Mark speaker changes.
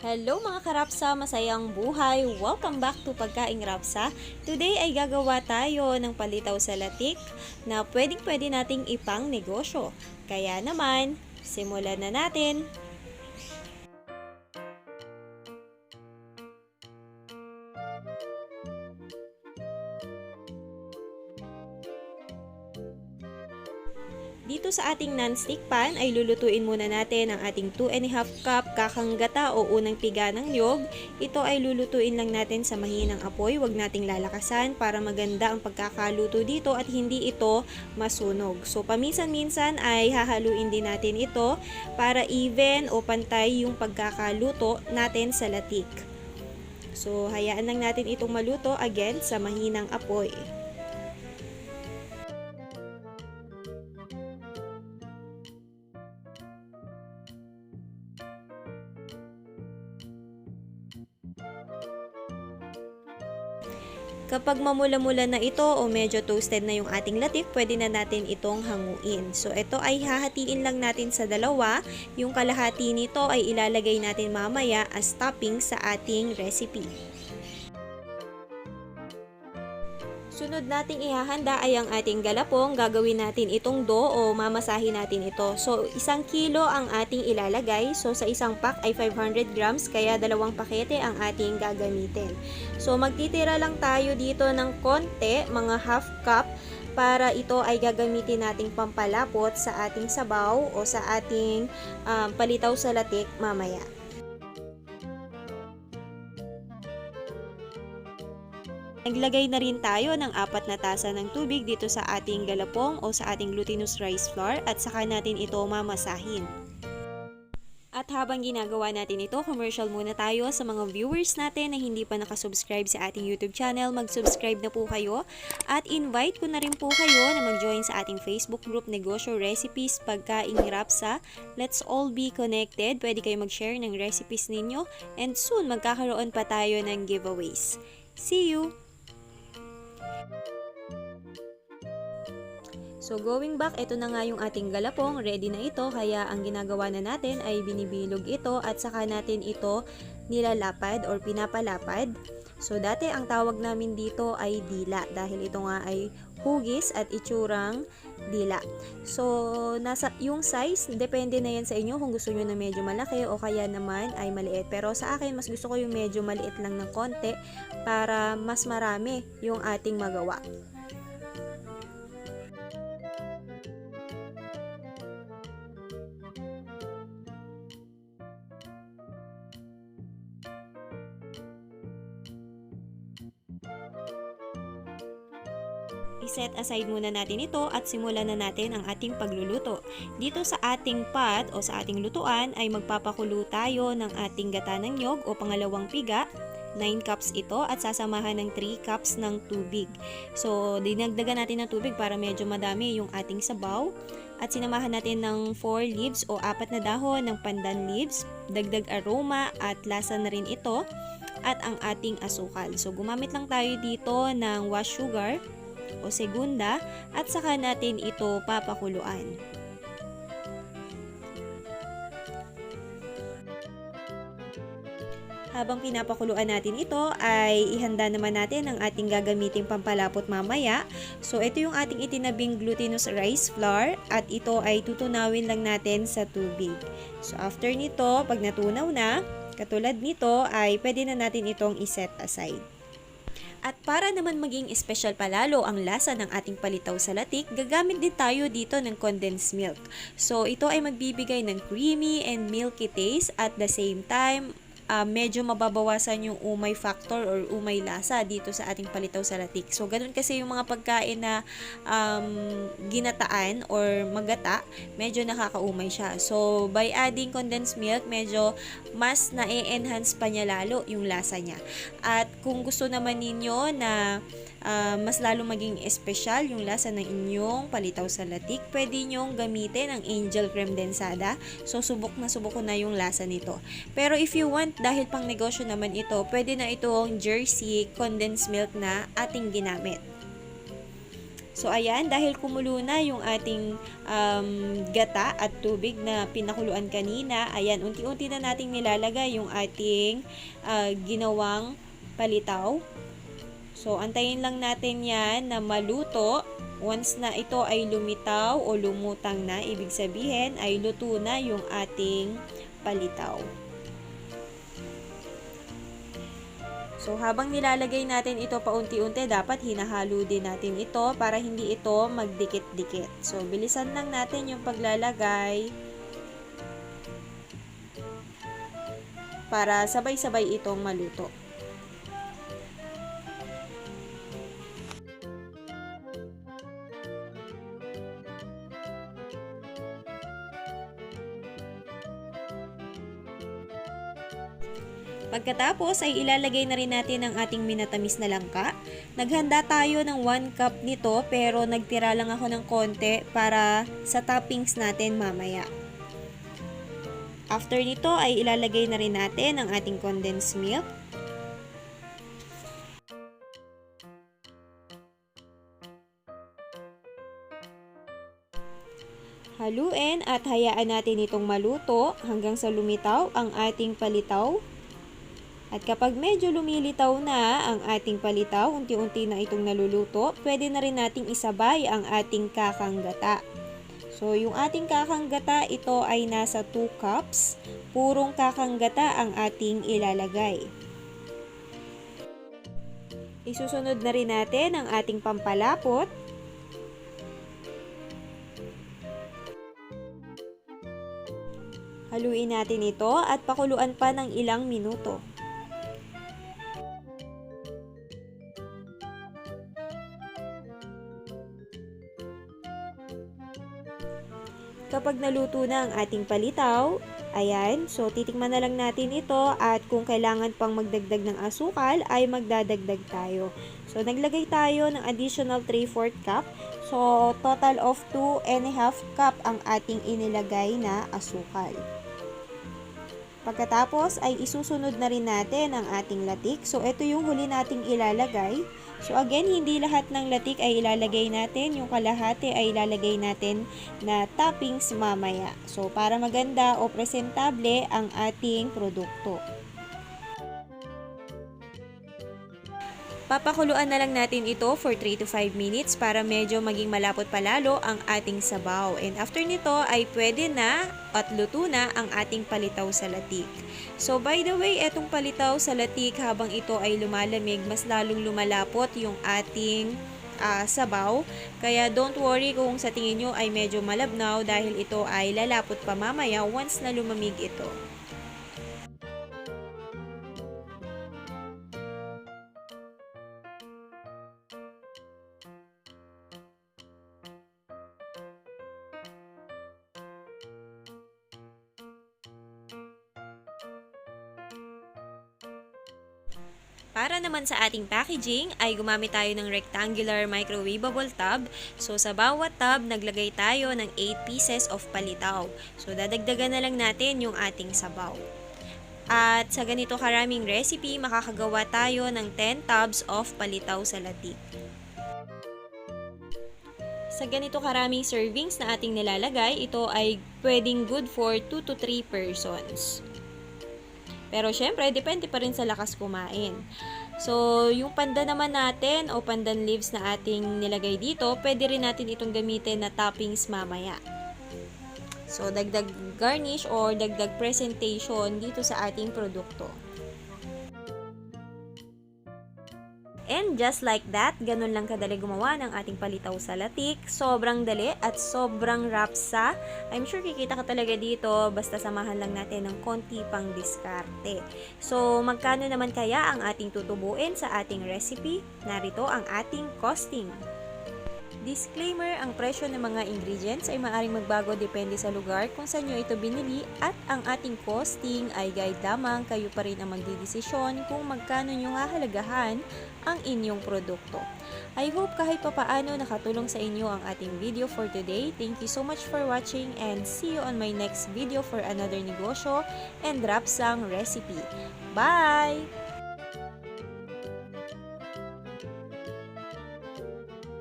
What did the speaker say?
Speaker 1: Hello mga karapsa, masayang buhay! Welcome back to Pagkaing Rapsa. Today ay gagawa tayo ng palitaw sa latik na pwedeng pwede nating ipang negosyo. Kaya naman, simulan na natin! Dito sa ating non-stick pan ay lulutuin muna natin ang ating 2 and a half cup kakang gata o unang piga ng niyog. Ito ay lulutuin lang natin sa mahinang apoy, wag nating lalakasan para maganda ang pagkakaluto dito at hindi ito masunog. So paminsan-minsan ay hahaluin din natin ito para even o pantay yung pagkakaluto natin sa latik. So hayaan lang natin itong maluto again sa mahinang apoy. Kapag mamula-mula na ito o medyo toasted na yung ating latik, pwede na natin itong hanguin. So, ito ay hahatiin lang natin sa dalawa. Yung kalahati nito ay ilalagay natin mamaya as topping sa ating recipe. Sunod nating ihahanda ay ang ating galapong. Gagawin natin itong do o mamasahin natin ito. So, isang kilo ang ating ilalagay. So, sa isang pack ay 500 grams, kaya dalawang pakete ang ating gagamitin. So, magtitira lang tayo dito ng konti, mga half cup, para ito ay gagamitin nating pampalapot sa ating sabaw o sa ating um, palitaw sa latik mamaya. Naglagay na rin tayo ng apat na tasa ng tubig dito sa ating galapong o sa ating glutinous rice flour at saka natin ito mamasahin. At habang ginagawa natin ito, commercial muna tayo sa mga viewers natin na hindi pa nakasubscribe sa ating YouTube channel. Mag-subscribe na po kayo at invite ko na rin po kayo na mag-join sa ating Facebook group Negosyo Recipes Pagkaing Rapsa. Let's all be connected. Pwede kayo mag-share ng recipes ninyo and soon magkakaroon pa tayo ng giveaways. See you! So going back, ito na nga yung ating galapong, ready na ito, kaya ang ginagawa na natin ay binibilog ito at saka natin ito nilalapad or pinapalapad. So dati ang tawag namin dito ay dila dahil ito nga ay hugis at itsurang dila. So nasa yung size, depende na yan sa inyo kung gusto nyo na medyo malaki o kaya naman ay maliit. Pero sa akin, mas gusto ko yung medyo maliit lang ng konti para mas marami yung ating magawa. I-set aside muna natin ito at simulan na natin ang ating pagluluto. Dito sa ating pot o sa ating lutuan ay magpapakulo tayo ng ating gata ng nyog o pangalawang piga 9 cups ito at sasamahan ng 3 cups ng tubig. So, dinagdagan natin ng tubig para medyo madami yung ating sabaw. At sinamahan natin ng 4 leaves o apat na dahon ng pandan leaves. Dagdag aroma at lasa na rin ito. At ang ating asukal. So, gumamit lang tayo dito ng wash sugar o segunda at saka natin ito papakuluan. Habang pinapakuluan natin ito ay ihanda naman natin ang ating gagamiting pampalapot mamaya. So ito yung ating itinabing glutinous rice flour at ito ay tutunawin lang natin sa tubig. So after nito, pag natunaw na, katulad nito ay pwede na natin itong iset aside. At para naman maging espesyal palalo ang lasa ng ating palitaw sa latik, gagamit din tayo dito ng condensed milk. So ito ay magbibigay ng creamy and milky taste at the same time uh, medyo mababawasan yung umay factor or umay lasa dito sa ating palitaw sa latik. So, ganun kasi yung mga pagkain na um, ginataan or magata, medyo nakakaumay siya. So, by adding condensed milk, medyo mas na-enhance pa niya lalo yung lasa niya. At kung gusto naman ninyo na uh, mas lalo maging espesyal yung lasa ng inyong palitaw sa latik, pwede nyong gamitin ang angel creme densada. So, subok na subok ko na yung lasa nito. Pero if you want, dahil pang negosyo naman ito, pwede na itong jersey condensed milk na ating ginamit. So ayan, dahil kumulo na yung ating um, gata at tubig na pinakuluan kanina, ayan, unti-unti na nating nilalagay yung ating ah, ginawang palitaw. So antayin lang natin yan na maluto. Once na ito ay lumitaw o lumutang na, ibig sabihin ay luto na yung ating palitaw. So, habang nilalagay natin ito paunti-unti, dapat hinahalo din natin ito para hindi ito magdikit-dikit. So, bilisan lang natin yung paglalagay para sabay-sabay itong maluto. Pagkatapos ay ilalagay na rin natin ang ating minatamis na langka. Naghanda tayo ng 1 cup nito pero nagtira lang ako ng konti para sa toppings natin mamaya. After nito ay ilalagay na rin natin ang ating condensed milk. Haluin at hayaan natin itong maluto hanggang sa lumitaw ang ating palitaw. At kapag medyo lumilitaw na ang ating palitaw, unti-unti na itong naluluto, pwede na rin nating isabay ang ating kakanggata. So, yung ating kakanggata, ito ay nasa 2 cups. Purong kakanggata ang ating ilalagay. Isusunod na rin natin ang ating pampalapot. Haluin natin ito at pakuluan pa ng ilang minuto. Kapag naluto na ang ating palitaw, ayan, so titikman na lang natin ito at kung kailangan pang magdagdag ng asukal ay magdadagdag tayo. So naglagay tayo ng additional 3/4 cup. So total of 2 and a half cup ang ating inilagay na asukal. Pagkatapos ay isusunod na rin natin ang ating latik. So ito yung huli nating ilalagay. So again, hindi lahat ng latik ay ilalagay natin. Yung kalahati ay ilalagay natin na toppings mamaya. So para maganda o presentable ang ating produkto. Papakuluan na lang natin ito for 3 to 5 minutes para medyo maging malapot palalo ang ating sabaw. And after nito ay pwede na at luto na ang ating palitaw sa latik. So by the way, etong palitaw sa latik habang ito ay lumalamig, mas lalong lumalapot yung ating uh, sabaw. Kaya don't worry kung sa tingin nyo ay medyo malabnaw dahil ito ay lalapot pa mamaya once na lumamig ito. Para naman sa ating packaging ay gumamit tayo ng rectangular microwavable tub. So sa bawat tub, naglagay tayo ng 8 pieces of palitaw. So dadagdagan na lang natin yung ating sabaw. At sa ganito karaming recipe, makakagawa tayo ng 10 tubs of palitaw sa latik. Sa ganito karaming servings na ating nilalagay, ito ay pwedeng good for 2 to 3 persons. Pero syempre, depende pa rin sa lakas kumain. So, yung panda naman natin o pandan leaves na ating nilagay dito, pwede rin natin itong gamitin na toppings mamaya. So, dagdag garnish or dagdag presentation dito sa ating produkto. Just like that, ganun lang kadali gumawa ng ating palitaw sa latik. Sobrang dali at sobrang rapsa. I'm sure kikita ka talaga dito basta samahan lang natin ng konti pang diskarte. So, magkano naman kaya ang ating tutubuin sa ating recipe? Narito ang ating costing. Disclaimer, ang presyo ng mga ingredients ay maaring magbago depende sa lugar kung saan nyo ito binili at ang ating costing ay guide lamang kayo pa rin ang magdidesisyon kung magkano nyo hahalagahan ang inyong produkto. I hope kahit papaano nakatulong sa inyo ang ating video for today. Thank you so much for watching and see you on my next video for another negosyo and rapsang recipe. Bye!